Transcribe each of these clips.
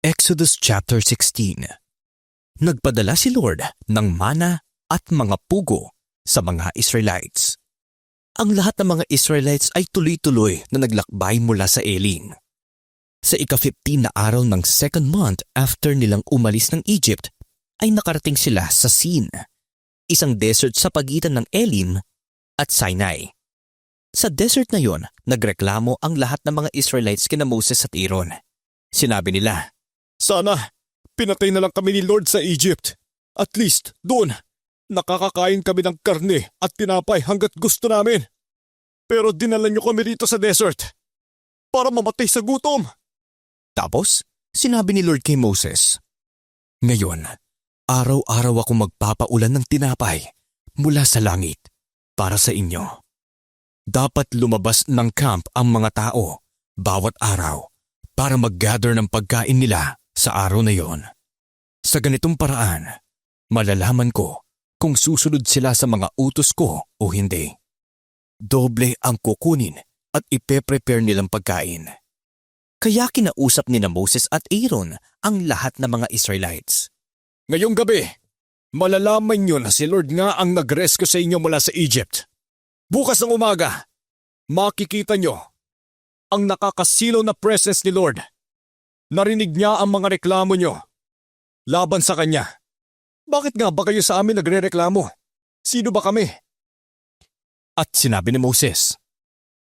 Exodus chapter 16 Nagpadala si Lord ng mana at mga pugo sa mga Israelites. Ang lahat ng mga Israelites ay tuloy-tuloy na naglakbay mula sa Elim. Sa ika-15 na araw ng second month after nilang umalis ng Egypt, ay nakarating sila sa Sin, isang desert sa pagitan ng Elim at Sinai. Sa desert na yon, nagreklamo ang lahat ng mga Israelites kina Moses at Aaron. Sinabi nila, Sana, pinatay na lang kami ni Lord sa Egypt. At least, doon, nakakakain kami ng karne at tinapay hanggat gusto namin. Pero dinala niyo kami rito sa desert para mamatay sa gutom. Tapos, sinabi ni Lord kay Moses, Ngayon, araw-araw ako magpapaulan ng tinapay mula sa langit para sa inyo. Dapat lumabas ng camp ang mga tao bawat araw para mag-gather ng pagkain nila sa araw na yon. Sa ganitong paraan, malalaman ko kung susunod sila sa mga utos ko o hindi. Doble ang kukunin at ipe-prepare nilang pagkain. Kaya kinausap ni na Moses at Aaron ang lahat ng mga Israelites. Ngayong gabi, malalaman niyo na si Lord nga ang nag-rescue sa inyo mula sa Egypt. Bukas ng umaga, makikita niyo ang nakakasilaw na presence ni Lord. Narinig niya ang mga reklamo niyo laban sa Kanya. Bakit nga ba kayo sa amin nagre-reklamo? Sino ba kami? At sinabi ni Moses,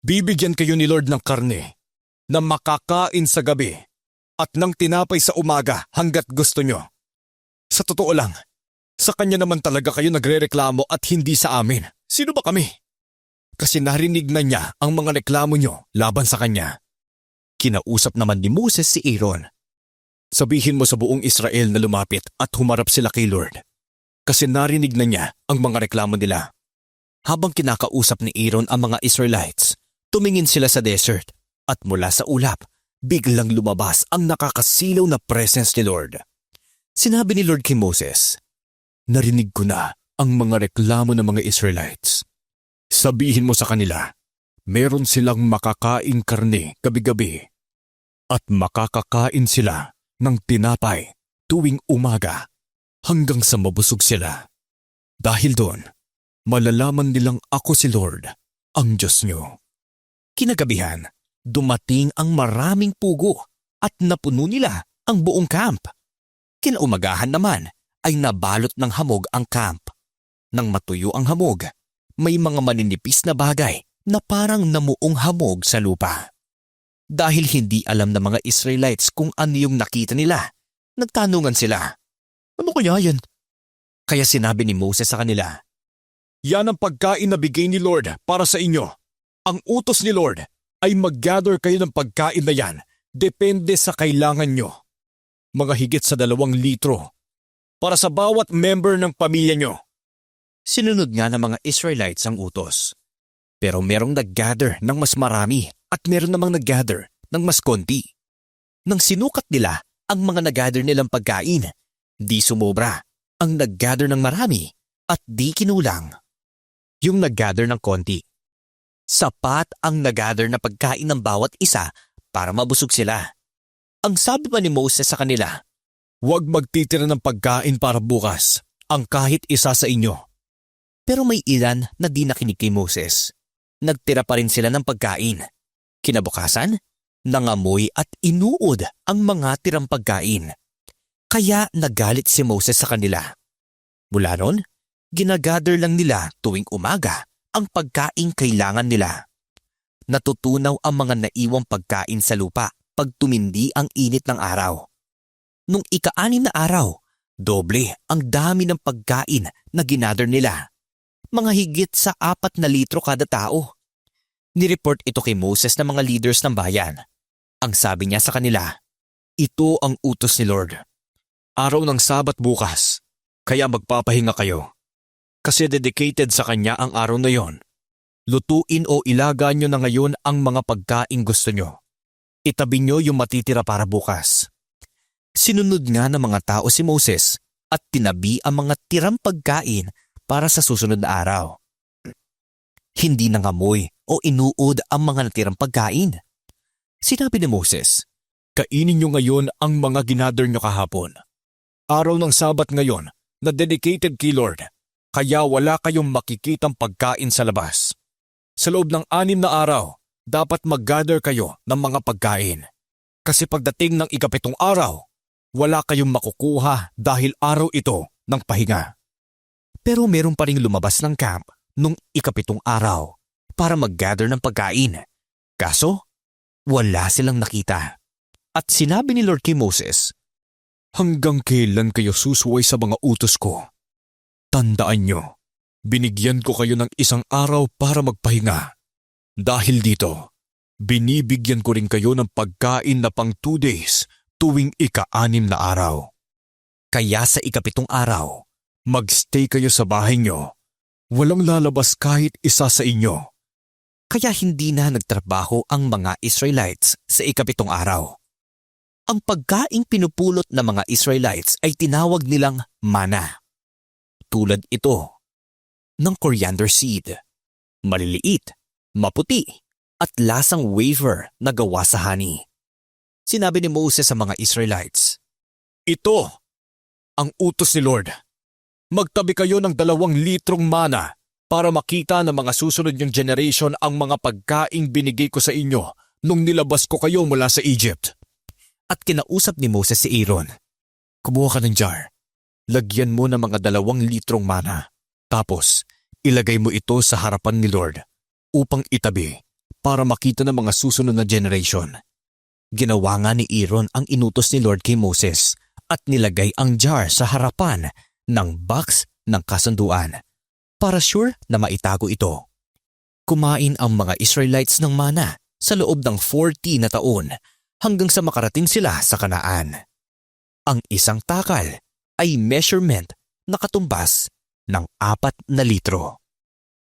Bibigyan kayo ni Lord ng karne na makakain sa gabi at ng tinapay sa umaga hanggat gusto nyo. Sa totoo lang, sa kanya naman talaga kayo nagre-reklamo at hindi sa amin. Sino ba kami? Kasi narinig na niya ang mga reklamo nyo laban sa kanya. Kinausap naman ni Moses si Aaron. Sabihin mo sa buong Israel na lumapit at humarap sila kay Lord. Kasi narinig na niya ang mga reklamo nila. Habang kinakausap ni Aaron ang mga Israelites, tumingin sila sa desert at mula sa ulap, biglang lumabas ang nakakasilaw na presence ni Lord. Sinabi ni Lord kay Moses, Narinig ko na ang mga reklamo ng mga Israelites. Sabihin mo sa kanila, meron silang makakain karne gabi-gabi at makakakain sila ng tinapay tuwing umaga hanggang sa mabusog sila. Dahil doon, malalaman nilang ako si Lord, ang Diyos niyo. Kinagabihan, dumating ang maraming pugo at napuno nila ang buong camp. Kinaumagahan naman ay nabalot ng hamog ang camp. Nang matuyo ang hamog, may mga maninipis na bagay na parang namuong hamog sa lupa. Dahil hindi alam ng mga Israelites kung ano yung nakita nila, nagtanungan sila, Ano kaya yan? Kaya sinabi ni Moses sa kanila, Yan ang pagkain na bigay ni Lord para sa inyo. Ang utos ni Lord ay mag-gather kayo ng pagkain na yan depende sa kailangan nyo. Mga higit sa dalawang litro para sa bawat member ng pamilya nyo. Sinunod nga ng mga Israelites ang utos. Pero merong nag-gather ng mas marami at meron namang nag-gather ng mas konti. Nang sinukat nila ang mga nag-gather nilang pagkain, di sumobra ang nag-gather ng marami at di kinulang. Yung nag-gather ng konti. Sapat ang nag-gather na pagkain ng bawat isa para mabusog sila. Ang sabi pa ni Moses sa kanila, Huwag magtitira ng pagkain para bukas, ang kahit isa sa inyo. Pero may ilan na di nakinig kay Moses. Nagtira pa rin sila ng pagkain. Kinabukasan, nangamoy at inuod ang mga tirang pagkain. Kaya nagalit si Moses sa kanila. Mula ron, ginagather lang nila tuwing umaga ang pagkain kailangan nila. Natutunaw ang mga naiwang pagkain sa lupa pag tumindi ang init ng araw. Nung ika-anim na araw, doble ang dami ng pagkain na ginather nila mga higit sa apat na litro kada tao. Nireport ito kay Moses ng mga leaders ng bayan. Ang sabi niya sa kanila, Ito ang utos ni Lord. Araw ng Sabat bukas, kaya magpapahinga kayo. Kasi dedicated sa kanya ang araw na yon. Lutuin o ilaga nyo na ngayon ang mga pagkain gusto nyo. Itabi nyo yung matitira para bukas. Sinunod nga ng mga tao si Moses at tinabi ang mga tirang pagkain para sa susunod na araw. Hindi nangamoy o inuod ang mga natirang pagkain. Sinabi ni Moses, Kainin nyo ngayon ang mga ginather nyo kahapon. Araw ng Sabat ngayon na dedicated kay Lord, kaya wala kayong makikitang pagkain sa labas. Sa loob ng anim na araw, dapat mag-gather kayo ng mga pagkain. Kasi pagdating ng ikapitong araw, wala kayong makukuha dahil araw ito ng pahinga. Pero meron pa ring lumabas ng camp nung ikapitong araw para mag-gather ng pagkain. Kaso, wala silang nakita. At sinabi ni Lord kay Moses, Hanggang kailan kayo susuway sa mga utos ko? Tandaan nyo, binigyan ko kayo ng isang araw para magpahinga. Dahil dito, binibigyan ko rin kayo ng pagkain na pang two days tuwing ika-anim na araw. kaya sa ikapitong araw, Magstay kayo sa bahay nyo. Walang lalabas kahit isa sa inyo. kaya hindi na nagtrabaho ang mga Israelites sa ikapitong araw. Ang pagkaing pinupulot ng mga Israelites ay tinawag nilang mana. Tulad ito ng coriander seed. Maliliit, maputi, at lasang wafer na gawa sa honey. Sinabi ni Moses sa mga Israelites, Ito ang utos ni Lord. Magtabi kayo ng dalawang litrong mana para makita ng mga susunod niyong generation ang mga pagkaing binigay ko sa inyo nung nilabas ko kayo mula sa Egypt. at kinausap ni Moses si Aaron. Kumuha ka ng jar. Lagyan mo ng mga dalawang litrong mana. Tapos, ilagay mo ito sa harapan ni Lord upang itabi para makita ng mga susunod na generation. Ginawa nga ni Aaron ang inutos ni Lord kay Moses at nilagay ang jar sa harapan ng box ng kasunduan para sure na maitago ito. Kumain ang mga Israelites ng mana sa loob ng 40 na taon hanggang sa makarating sila sa kanaan. Ang isang takal ay measurement na katumbas ng apat na litro.